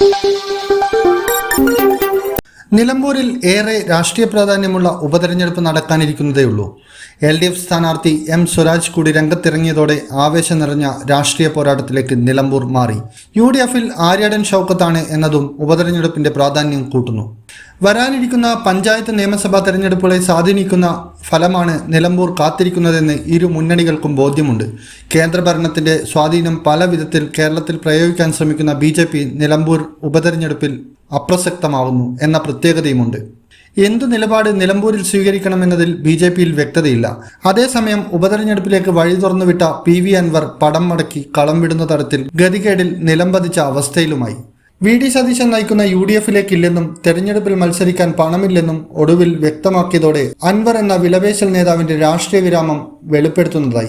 Thank you. നിലമ്പൂരിൽ ഏറെ രാഷ്ട്രീയ പ്രാധാന്യമുള്ള ഉപതെരഞ്ഞെടുപ്പ് നടക്കാനിരിക്കുന്നതേയുള്ളൂ. എൽ ഡി എഫ് സ്ഥാനാർത്ഥി എം സ്വരാജ് കൂടി രംഗത്തിറങ്ങിയതോടെ ആവേശം നിറഞ്ഞ രാഷ്ട്രീയ പോരാട്ടത്തിലേക്ക് നിലമ്പൂർ മാറി. യു ഡി എഫിൽ ആര്യാടൻ ഷൗക്കത്താണ് എന്നതും ഉപതെരഞ്ഞെടുപ്പിന്റെ പ്രാധാന്യം കൂട്ടുന്നു. വരാനിരിക്കുന്ന പഞ്ചായത്ത് നിയമസഭാ തെരഞ്ഞെടുപ്പുകളെ സ്വാധീനിക്കുന്ന ഫലമാണ് നിലമ്പൂർ കാത്തിരിക്കുന്നതെന്ന് ഇരു മുന്നണികൾക്കും ബോധ്യമുണ്ട്. കേന്ദ്രഭരണത്തിന്റെ സ്വാധീനം പല വിധത്തിൽ കേരളത്തിൽ പ്രയോഗിക്കാൻ ശ്രമിക്കുന്ന ബി നിലമ്പൂർ ഉപതെരഞ്ഞെടുപ്പിൽ അപ്രസക്തമാവുന്നു എന്ന പ്രത്യേകതയുമുണ്ട്. എന്തു നിലപാട് നിലമ്പൂരിൽ സ്വീകരിക്കണമെന്നതിൽ ബി ജെ പിയിൽ വ്യക്തതയില്ല. അതേസമയം ഉപതെരഞ്ഞെടുപ്പിലേക്ക് വഴി തുറന്നുവിട്ട പി വി അൻവർ പടം മടക്കി കളം വിടുന്ന തരത്തിൽ ഗതികേടിൽ നിലംപതിച്ച അവസ്ഥയിലുമായി. വി ഡി സതീശൻ നയിക്കുന്ന യു ഡി എഫിലേക്കില്ലെന്നും തെരഞ്ഞെടുപ്പിൽ മത്സരിക്കാൻ പണമില്ലെന്നും ഒടുവിൽ വ്യക്തമാക്കിയതോടെ അൻവർ എന്ന വിലപേശൽ നേതാവിന്റെ രാഷ്ട്രീയ വിരാമം വെളിപ്പെടുത്തുന്നതായി.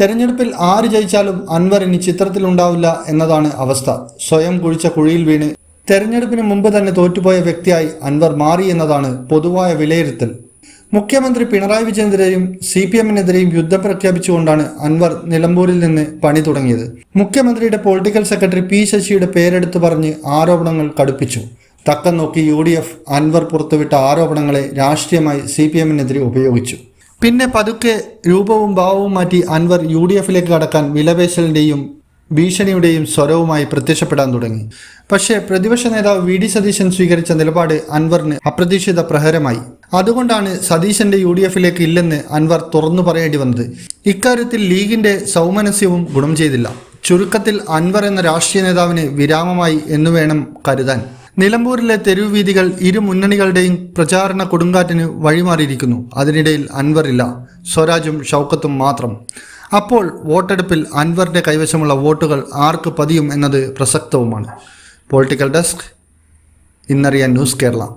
തെരഞ്ഞെടുപ്പിൽ ആര് ജയിച്ചാലും അൻവർ ഇനി ചിത്രത്തിലുണ്ടാവില്ല എന്നതാണ് അവസ്ഥ. സ്വയം കുഴിച്ച കുഴിയിൽ വീണ് തെരഞ്ഞെടുപ്പിന് മുമ്പ് തന്നെ തോറ്റുപോയ വ്യക്തിയായി അൻവർ മാറി എന്നതാണ് പൊതുവായ വിലയിരുത്തൽ. മുഖ്യമന്ത്രി പിണറായി വിജയനെതിരെയും സി പി എമ്മിനെതിരെയും യുദ്ധം പ്രഖ്യാപിച്ചുകൊണ്ടാണ് അൻവർ നിലമ്പൂരിൽ നിന്ന് പണി തുടങ്ങിയത്. മുഖ്യമന്ത്രിയുടെ പൊളിറ്റിക്കൽ സെക്രട്ടറി പി ശശിയുടെ പേരെടുത്തു പറഞ്ഞ് ആരോപണങ്ങൾ കടുപ്പിച്ചു. തക്കം നോക്കി യു ഡി എഫ് അൻവർ പുറത്തുവിട്ട ആരോപണങ്ങളെ രാഷ്ട്രീയമായി സി പി എമ്മിനെതിരെ ഉപയോഗിച്ചു. പിന്നെ പതുക്കെ രൂപവും ഭാവവും മാറ്റി അൻവർ യു ഡി എഫിലേക്ക് കടക്കാൻ വിലപേശലിന്റെയും ഭീഷണിയുടെയും സ്വരവുമായി പ്രത്യക്ഷപ്പെടാൻ തുടങ്ങി. പക്ഷേ പ്രതിപക്ഷ നേതാവ് വി ഡി സതീശൻ സ്വീകരിച്ച നിലപാട് അൻവറിന് അപ്രതീക്ഷിത പ്രഹരമായി. അതുകൊണ്ടാണ് സതീശന്റെ യു ഡി എഫിലേക്ക് ഇല്ലെന്ന് അൻവർ തുറന്നു പറയേണ്ടി വന്നത്. ഇക്കാര്യത്തിൽ ലീഗിന്റെ സൗമനസ്യവും ഗുണം ചെയ്തില്ല. ചുരുക്കത്തിൽ അൻവർ എന്ന രാഷ്ട്രീയ നേതാവിന് വിരാമമായി എന്നു വേണം കരുതാൻ. നിലമ്പൂരിലെ തെരുവ് വീതികൾ ഇരു മുന്നണികളുടെയും പ്രചാരണ കൊടുങ്കാറ്റിന് വഴിമാറിയിരിക്കുന്നു. അതിനിടയിൽ അൻവറില്ല സ്വരാജും ഷൗക്കത്തും മാത്രം. അപ്പോൾ വോട്ടെടുപ്പിൽ അൻവറിന്റെ കൈവശമുള്ള വോട്ടുകൾ ആർക്ക് പതിയും എന്നത് പ്രസക്തവുമാണ്. പൊളിറ്റിക്കൽ ഡെസ്ക് ഇന്നറിയാൻ ന്യൂസ് കേരള